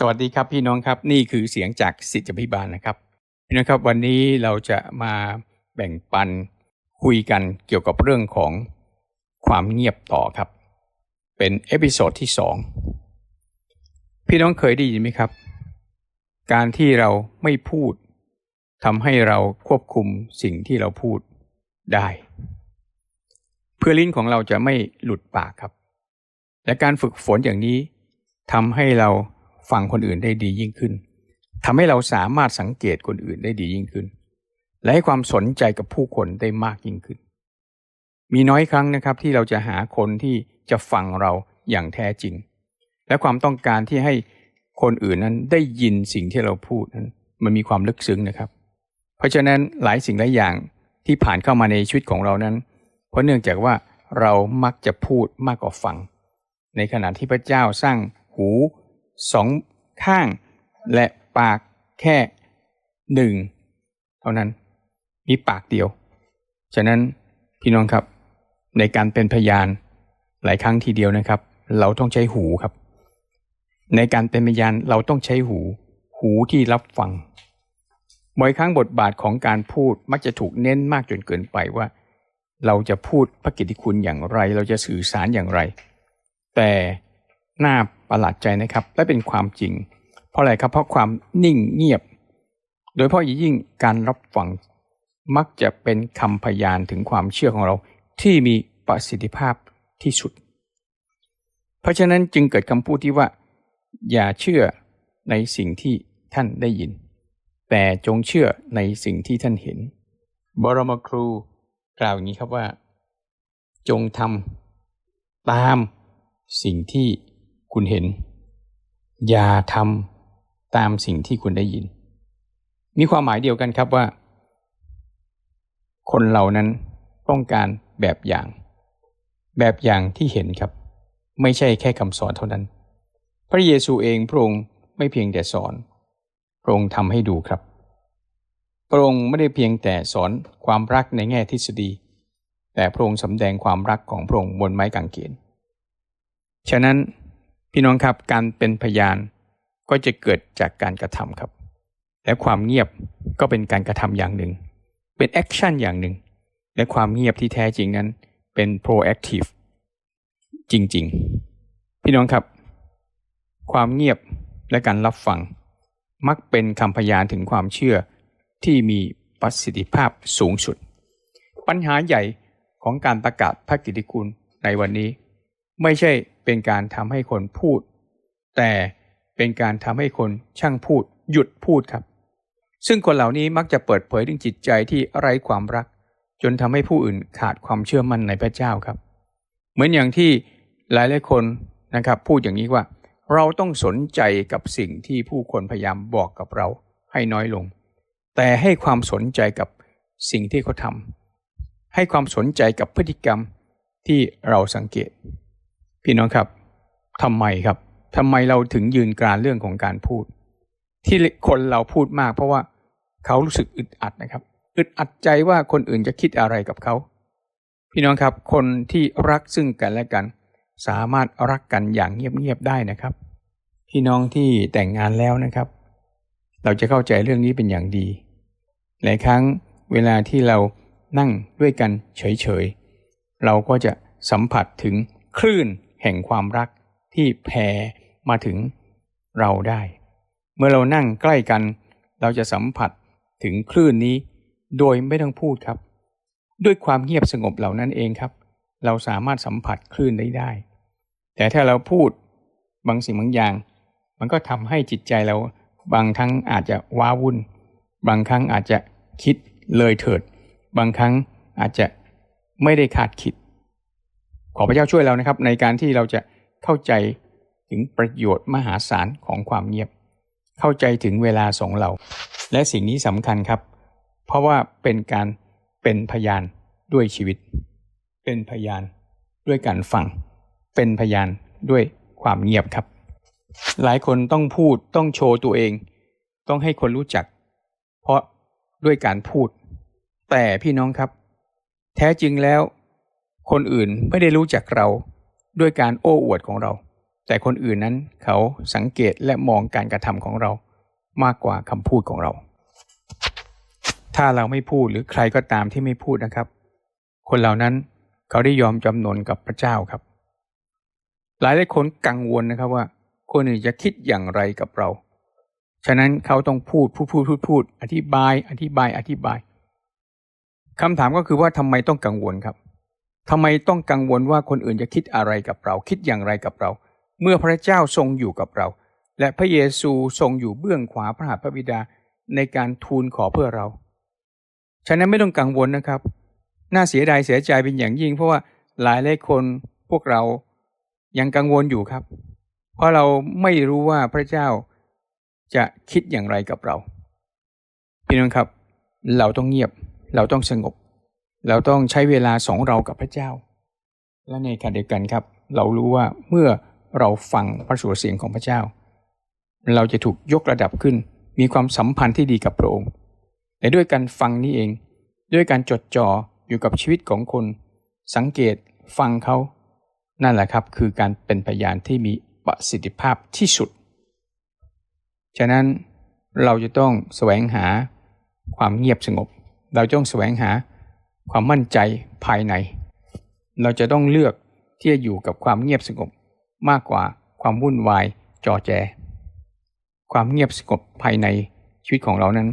สวัสดีครับพี่น้องครับนี่คือเสียงจากสิทธิพิบาลนะครับพี่น้องครับวันนี้เราจะมาแบ่งปันคุยกันเกี่ยวกับเรื่องของความเงียบต่อครับ เป็นเอพิโซดที่สองพี่น้องเคยได้ยินไหมครับ การที่เราไม่พูดทำให้เราควบคุมสิ่งที่เราพูดได้ เพื่อลิ้นของเราจะไม่หลุดปากครับ และการฝึกฝนอย่างนี้ทำให้เรา ฟังคนอื่นได้ดียิ่งขึ้นทำให้เราสามารถสังเกตคนอื่นได้ดียิ่งขึ้น และให้ความสนใจกับผู้คนได้มากยิ่งขึ้น มีน้อยครั้งนะครับที่เราจะหาคนที่จะฟังเราอย่างแท้จริง และความต้องการที่ให้คนอื่นนั้นได้ยินสิ่งที่เราพูดนั้นมันมีความลึกซึ้งนะครับ เพราะฉะนั้นหลายสิ่งหลายอย่างที่ผ่านเข้ามาในชีวิตของเรานั้น เพราะเนื่องจากว่าเรามักจะพูดมากกว่าฟัง ในขณะที่พระเจ้าสร้างหู สองข้าง และปากแค่หนึ่งเท่านั้น มีปากเดียว ฉะนั้นพี่น้องครับ ในการเป็นพยานหลายครั้งทีเดียวนะครับ เราต้องใช้หูครับ ในการเป็นพยานเราต้องใช้หู หูที่รับฟังบ่อยครั้งบทบาทของการพูดมักจะถูกเน้นมากจนเกินไปว่า เราจะพูดพระกิตติคุณอย่างไร เราจะสื่อสารอย่างไร แต่ น่าประหลาดใจนะครับ และเป็นความจริง เพราะอะไรครับเพราะความนิ่งเงียบ โดยเฉพาะยิ่งการรับฟังมักจะเป็นคำพยานถึงความเชื่อของเราที่มีประสิทธิภาพที่สุด เพราะฉะนั้นจึงเกิดคำพูดที่ว่า อย่าเชื่อในสิ่งที่ท่านได้ยิน แต่จงเชื่อในสิ่งที่ท่านเห็น บรมครูกล่าวอย่างนี้ครับว่า จงทำตามสิ่งที่ คุณเห็น อย่าทำตามสิ่งที่คุณได้ยิน มีความหมายเดียวกันครับว่า คนเหล่านั้นต้องการแบบอย่าง แบบอย่างที่เห็นครับ ไม่ใช่แค่คำสอนเท่านั้น พระเยซูเองพระองค์ไม่เพียงแต่สอน พระองค์ทำให้ดูครับ พระองค์ไม่ได้เพียงแต่สอนความรักในแง่ทฤษฎี แต่พระองค์สำแดงความรักของพระองค์บนไม้กางเขนฉะนั้น พี่น้องครับการเป็นพยานก็จะเกิดจากการกระทำครับ และความเงียบก็เป็นการกระทำอย่างหนึ่ง เป็นแอคชั่นอย่างหนึ่ง และความเงียบที่แท้จริงนั้นเป็น proactive จริงๆ พี่น้องครับ ความเงียบและการรับฟัง มักเป็นคำพยานถึงความเชื่อที่มีประสิทธิภาพสูงสุด ปัญหาใหญ่ของการประกาศพระกิติคุณในวันนี้ ไม่ใช่ เป็นการทำให้คนพูด แต่เป็นการทำให้คนช่างพูด หยุดพูดครับ ซึ่งคนเหล่านี้มักจะเปิดเผยถึงจิตใจที่ไร้ความรัก จนทำให้ผู้อื่นขาดความเชื่อมั่นในพระเจ้าครับ เหมือนอย่างที่หลายหลายคนนะครับพูดอย่างนี้ว่า เราต้องสนใจกับสิ่งที่ผู้คนพยายามบอกกับเราให้น้อยลง แต่ให้ความสนใจกับสิ่งที่เขาทำให้ความสนใจกับพฤติกรรมที่เราสังเกต พี่น้องครับทำไมครับทำไมเราถึงยืนกรานเรื่องของการพูด ที่คนเราพูดมาก เพราะว่าเขารู้สึกอึดอัดนะครับ อึดอัดใจว่าคนอื่นจะคิดอะไรกับเขา พี่น้องครับ คนที่รักซึ่งกันและกัน สามารถรักกันอย่างเงียบๆได้นะครับ พี่น้องที่แต่งงานแล้วนะครับ เราจะเข้าใจเรื่องนี้เป็นอย่างดี หลายครั้งเวลาที่เรานั่งด้วยกันเฉยๆเราก็จะสัมผัสถึงคลื่น แห่งความรักที่แผ่มาถึงเราได้ เมื่อเรานั่งใกล้กัน เราจะสัมผัสถึงคลื่นนี้โดยไม่ต้องพูดครับ ด้วยความเงียบสงบเหล่านั้นเองครับ เราสามารถสัมผัสคลื่นได้ได้ แต่ถ้าเราพูดบางสิ่งบางอย่าง มันก็ทำให้จิตใจเราบางครั้งอาจจะว้าวุ่น บางครั้งอาจจะคิดเลยเถิด บางครั้งอาจจะไม่ได้คาดคิด ขอพระเจ้าช่วยเรานะครับ ในการที่เราจะเข้าใจถึงประโยชน์มหาศาลของความเงียบ เข้าใจถึงเวลาสองเรา และสิ่งนี้สำคัญครับ เพราะว่าเป็นการเป็นพยานด้วยชีวิต เป็นพยานด้วยการฟัง เป็นพยานด้วยความเงียบครับ หลายคนต้องพูดต้องโชว์ตัวเอง ต้องให้คนรู้จัก เพราะด้วยการพูด แต่พี่น้องครับ แท้จริงแล้ว คนอื่นไม่ได้รู้จักเราด้วยการโอ้อวดของเรา แต่คนอื่นนั้นเขาสังเกตและมองการกระทำของเรามากกว่าคำพูดของเรา ถ้าเราไม่พูดหรือใครก็ตามที่ไม่พูดนะครับ คนเหล่านั้นเขาได้ยอมจำนนกับพระเจ้าครับ หลายหลายคนกังวลนะครับว่า คนอื่นจะคิดอย่างไรกับเรา ฉะนั้นเขาต้องพูดพูดพูดพูดพูด อธิบาย อธิบายอธิบายคำถามก็คือว่าทำไมต้องกังวลครับ ทำไมต้องกังวลว่าคนอื่นจะคิดอะไรกับเรา คิดอย่างไรกับเรา เมื่อพระเจ้าทรงอยู่กับเรา และพระเยซูทรงอยู่เบื้องขวาพระหัตถ์พระบิดาในการทูลขอเพื่อเรา ฉะนั้นไม่ต้องกังวลนะครับ น่าเสียดายเสียใจเป็นอย่างยิ่ง เพราะว่าหลายหลายคนพวกเรายังกังวลอยู่ครับ เพราะเราไม่รู้ว่าพระเจ้าจะคิดอย่างไรกับเรา พี่น้องครับ เราต้องเงียบ เราต้องสงบ เราต้องใช้เวลาสองเรากับพระเจ้า และในขณะเดียวกันครับ เรารู้ว่าเมื่อเราฟังพระสุรเสียงของพระเจ้า เราจะถูกยกระดับขึ้น มีความสัมพันธ์ที่ดีกับพระองค์แต่ด้วยการฟังนี้เอง ด้วยการจดจ่ออยู่กับชีวิตของคน สังเกตฟังเขานั่นแหละครับคือการเป็นพยานที่มีประสิทธิภาพที่สุด ฉะนั้นเราจะต้องแสวงหาความเงียบสงบ เราต้องแสวงหา ความมั่นใจภายใน เราจะต้องเลือกที่จะอยู่กับความเงียบสงบมากกว่าความวุ่นวายจอแจ ความเงียบสงบภายในชีวิตของเรานั้น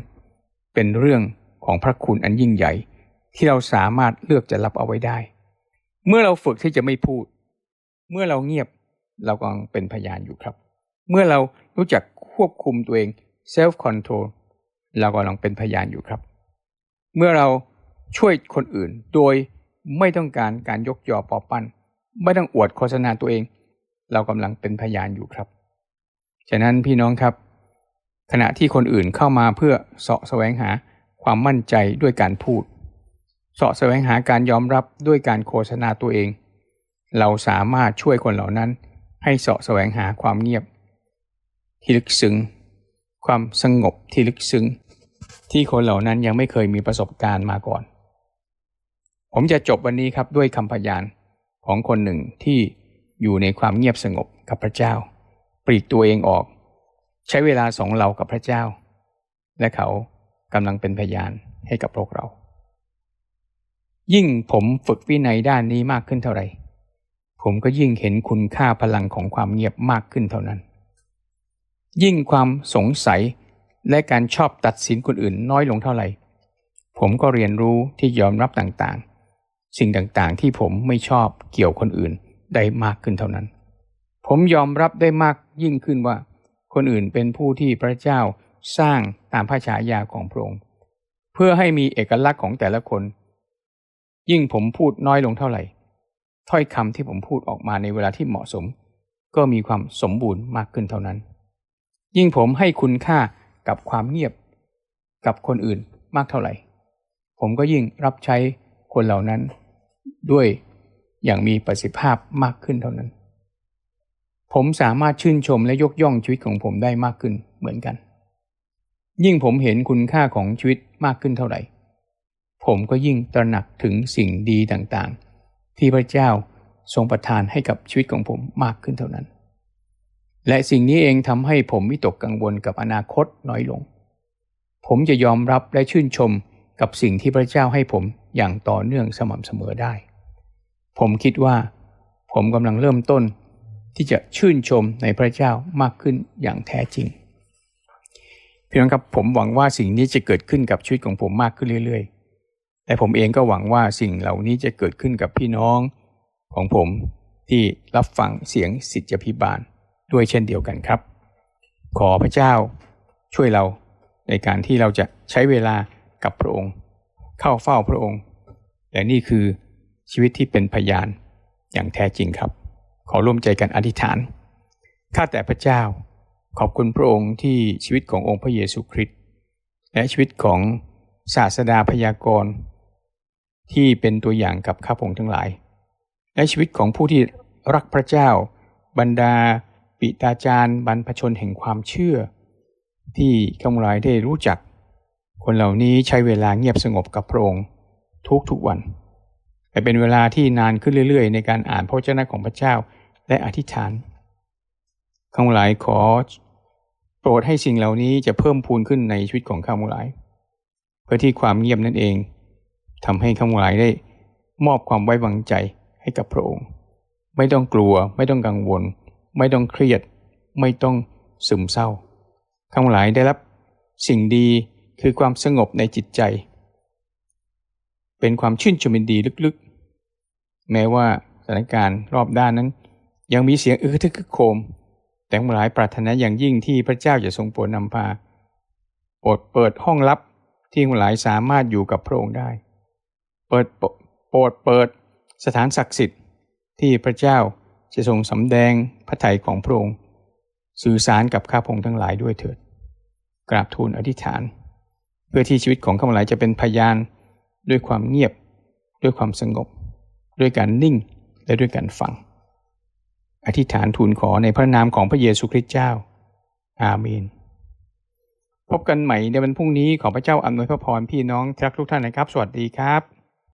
เป็นเรื่องของพระคุณอันยิ่งใหญ่ ที่เราสามารถเลือกจะรับเอาไว้ได้ เมื่อเราฝึกที่จะไม่พูด เมื่อเราเงียบเรากำลังเป็นพยานอยู่ครับ เมื่อเรารู้จักควบคุมตัวเอง self control เรากำลังเป็นพยานอยู่ครับ เมื่อเรา ช่วยคนอื่น โดยไม่ต้องการการยกยอปอปั้น ไม่ต้องอวดโฆษณาตัวเอง เรากำลังเป็นพยานอยู่ครับ ฉะนั้นพี่น้องครับ ขณะที่คนอื่นเข้ามาเพื่อเสาะแสวงหาความมั่นใจด้วยการพูด เสาะแสวงหาการยอมรับด้วยการโฆษณาตัวเอง เราสามารถช่วยคนเหล่านั้น ให้เสาะแสวงหาความเงียบ ที่ลึกซึ้งความสงบที่ลึกซึ้งที่คนเหล่านั้นยังไม่เคยมีประสบการณ์มาก่อน ผมจะจบวันนี้ครับด้วยคำพยานของคนหนึ่งที่อยู่ในความเงียบสงบกับพระเจ้า ปลีกตัวเองออก ใช้เวลาสองเรากับพระเจ้า และเขากำลังเป็นพยานให้กับพวกเรา ยิ่งผมฝึกวินัยด้านนี้มากขึ้นเท่าไหร่ผมก็ยิ่งเห็นคุณค่าพลังของความเงียบมากขึ้นเท่านั้น ยิ่งความสงสัยและการชอบตัดสินคนอื่นน้อยลงเท่าไหร่ ผมก็เรียนรู้ที่ยอมรับต่างๆ สิ่งต่างๆ ที่ผมไม่ชอบเกี่ยวคนอื่นได้มากขึ้นเท่านั้น ผมยอมรับได้มากยิ่งขึ้นว่า คนอื่นเป็นผู้ที่พระเจ้าสร้างตามพระฉายาของพระองค์เพื่อให้มีเอกลักษณ์ของแต่ละคน ยิ่งผมพูดน้อยลงเท่าไหร่ ถ้อยคำที่ผมพูดออกมาในเวลาที่เหมาะสม ก็มีความสมบูรณ์มากขึ้นเท่านั้น ยิ่งผมให้คุณค่ากับความเงียบ กับคนอื่นมากเท่าไหร่ ผมก็ยิ่งรับใช้คนเหล่านั้น ด้วยอย่างมีประสิทธิภาพมากขึ้นเท่านั้น ผมสามารถชื่นชมและยกย่องชีวิตของผมได้มากขึ้นเหมือนกัน ยิ่งผมเห็นคุณค่าของชีวิตมากขึ้นเท่าไหร่ ผมก็ยิ่งตระหนักถึงสิ่งดีต่างๆ ที่พระเจ้าทรงประทานให้กับชีวิตของผมมากขึ้นเท่านั้น และสิ่งนี้เองทำให้ผมวิตกกังวลกับอนาคตน้อยลง ผมจะยอมรับและชื่นชมกับสิ่งที่พระเจ้าให้ผมอย่างต่อเนื่องสม่ำเสมอได้ ผมคิดว่า ผมกำลังเริ่มต้นที่จะชื่นชมในพระเจ้ามากขึ้นอย่างแท้จริงพี่น้องครับผมหวังว่าสิ่งนี้จะเกิดขึ้นกับชีวิตของผมมากขึ้นเรื่อยๆแต่ผมเองก็หวังว่าสิ่งเหล่านี้จะเกิดขึ้นกับพี่น้องของผมที่รับฟังเสียงสิทธิพิบาลด้วยเช่นเดียวกันครับ ขอพระเจ้าช่วยเราในการที่เราจะใช้เวลากับพระองค์ เข้าเฝ้าพระองค์และนี่คือ ชีวิตที่เป็นพยานอย่างแท้จริงครับ ขอร่วมใจกันอธิษฐาน ข้าแต่พระเจ้า ขอบคุณพระองค์ที่ชีวิตขององค์พระเยซูคริสต์และชีวิตของศาสดาพยากรณ์ที่เป็นตัวอย่างกับข้าพงทั้งหลาย และชีวิตของผู้ที่รักพระเจ้า บรรดา ปิตาจารย์บรรพชนแห่งความเชื่อ ที่ข้าพงหลายได้รู้จัก คนเหล่านี้ใช้เวลาเงียบสงบกับพระองค์ทุกทุกวัน แต่เป็นเวลาที่นานขึ้นเรื่อยๆ ในการอ่านพระเจ้าของพระเจ้าและอธิษฐานข้าพเจ้าหลายขอโปรดให้สิ่งเหล่านี้จะเพิ่มพูนขึ้นในชีวิตของข้าพเจ้าหลาย เพื่อที่ความเงียบนั่นเองทำให้ข้าพเจ้าหลายได้มอบความไว้วางใจให้กับพระองค์ ไม่ต้องกลัว ไม่ต้องกังวล ไม่ต้องเครียด ไม่ต้องซึมเศร้าข้าพเจ้าหลายได้รับสิ่งดีคือความสงบในจิตใจ เป็นความชื่นชมยินดีลึกๆ แม้ว่าสถานการณ์รอบด้านนั้น ยังมีเสียงอึกทึกคึกโคม แต่หลายปรารถนาอย่างยิ่งที่พระเจ้าจะทรงโปรดนำพาโปรดเปิดห้องลับที่เจ้าหลายสามารถอยู่กับพระองค์ได้ เปิดโปรดเปิดสถานศักดิ์สิทธิ์ที่พระเจ้าจะทรงสำแดงพระทัยของพระองค์สื่อสารกับข้าพงทั้งหลายด้วยเถิด กราบทูลอธิษฐาน เพื่อที่ชีวิตของข้าพเจ้าจะเป็นพยาน ด้วยความเงียบ ด้วยความสงบ ด้วยการนิ่งและด้วยการฟัง อธิษฐานทูลขอในพระนามของพระเยซูคริสต์เจ้า อาเมน พบกันใหม่ในวันพรุ่งนี้ขอพระเจ้าอำนวยพระพรพี่น้องทักทุกท่านนะครับ สวัสดีครับ